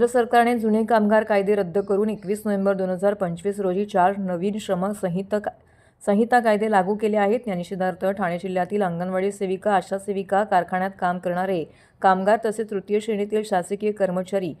केंद्र सरकारने जुने कामगार कायदे रद्द करून एकवीस नोव्हेंबर दोन हजार पंचवीस रोजी चार नवीन श्रम संहिता का संहिता कायदे लागू केले आहेत. या निषेधार्थ ठाणे जिल्ह्यातील अंगणवाडी सेविका आशा सेविका कारखान्यात काम करणारे कामगार तसेच तृतीय श्रेणीतील शासकीय कर्मचारी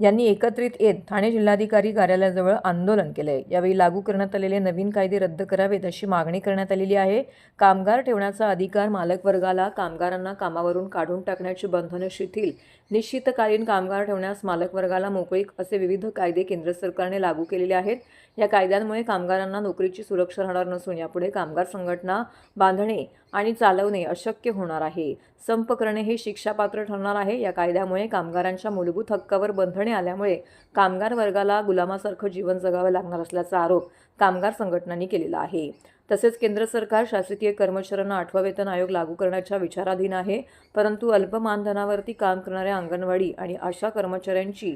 यांनी एकत्रित येत ठाणे जिल्हाधिकारी कार्यालयाजवळ आंदोलन केले यावेळी लागू करण्यात आलेले नवीन कायदे रद्द करावेत अशी मागणी करण्यात आलेली आहे. कामगार ठेवण्याचा अधिकार मालकवर्गाला कामगारांना कामावरून काढून टाकण्याची बंधनं शिथिल. निश्चितकालीन कामगार ठेवण्यास मालकवर्गाला मोकळीक असे विविध कायदे केंद्र सरकारने लागू केलेले आहेत. या कायद्यांमुळे कामगारांना नोकरीची सुरक्षा राहणार नसून यापुढे कामगार संघटना बांधणे आणि चालवणे अशक्य होणार आहे. संप करणे हे शिक्षापात्र ठरणार आहे. या कायद्यामुळे कामगारांच्या मूलभूत हक्कावर बंधने आल्यामुळे कामगार वर्गाला गुलामासारखं जीवन जगावं लागणार असल्याचा आरोप कामगार संघटनांनी केलेला आहे. तसेच केंद्र सरकार शासकीय कर्मचाऱ्यांना आठवा वेतन आयोग लागू करण्याच्या विचाराधीन आहे. परंतु अल्प मानधनावरती काम करणाऱ्या अंगणवाडी आणि आशा कर्मचाऱ्यांची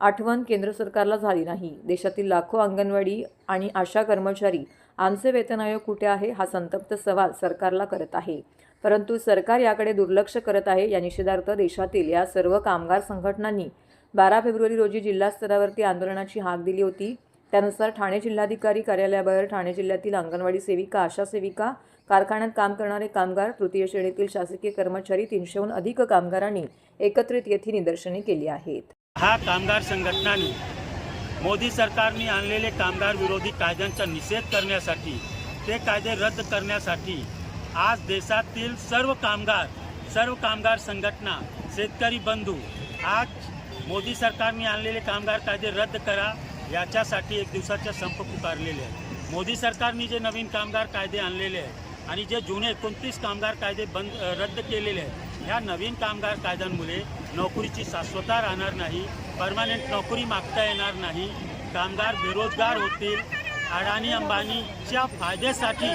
आठवण केंद्र सरकारला झाली नाही. देशातील लाखो अंगणवाडी आणि आशा कर्मचारी आमचे वेतन आयोग कुठे आहे हा संतप्त सवाल सरकारला करत आहे. परंतु सरकार याकडे दुर्लक्ष करत आहे या निषेधार्थ देशातील या सर्व कामगार संघटनांनी बारा फेब्रुवारी रोजी जिल्हास्तरावरती आंदोलनाची हाक दिली होती. त्यानुसार ठाणे जिल्हाधिकारी कार्यालयाबाहेर ठाणे जिल्ह्यातील अंगणवाडी सेविका आशा सेविका कारखान्यात काम करणारे कामगार तृतीय श्रेणीतील शासकीय कर्मचारी तीनशेहून अधिक कामगारांनी एकत्रित येथे निदर्शने केली आहेत. हा कामगार संघटनांनी मोदी सरकारने आणलेले कामगार विरोधी कायद्यांचा निषेध करण्यासाठी ते कायदे रद्द करण्यासाठी आज देशातील सर्व कामगार सर्व कामगार संघटना शेतकरी बंधू आज मोदी सरकारने आणलेले कामगार कायदे रद्द करा याच्यासाठी एक दिवसाचा संप पुकारलेले आहे मोदी सरकारने जे नवीन कामगार कायदे आणलेले आहे आणि जे जुने एकोणतीस कामगार कायदे बंद रद्द केलेले आहेत ह्या नवीन कामगार कायद्यांमुळे नोकरीची शाश्वता राहणार नाही परमानंट नोकरी मागता येणार नाही कामगार बेरोजगार होतील. अडाणी अंबानीच्या फायद्यासाठी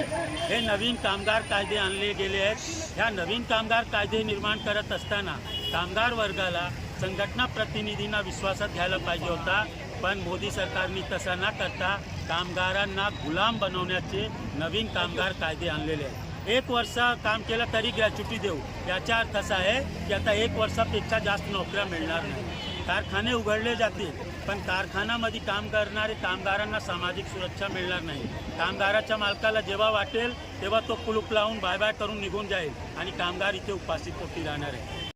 हे नवीन कामगार कायदे आणले गेले आहेत. ह्या नवीन कामगार कायदे निर्माण करत असताना कामगार वर्गाला संघटना प्रतिनिधींना विश्वासात घ्यायला पाहिजे होता. पण मोदी सरकारने तसं न करता कामगारांना गुलाम बनवण्याचे नवीन कामगार कायदे आणलेले आहेत. एक वर्ष काम केलं तरी ग्रॅच्युटी देऊ. याचा अर्थ असा आहे की आता एक वर्षापेक्षा जास्त नोकऱ्या मिळणार नाही. कारखाने उघडले जातील पण कारखानामध्ये काम करणारे कामगारांना सामाजिक सुरक्षा मिळणार नाही. कामगाराच्या मालकाला जेव्हा वाटेल तेव्हा तो कुलूप लावून बाय बाय करून निघून जाईल आणि कामगार इथे उपाशी पोटी राहणार आहे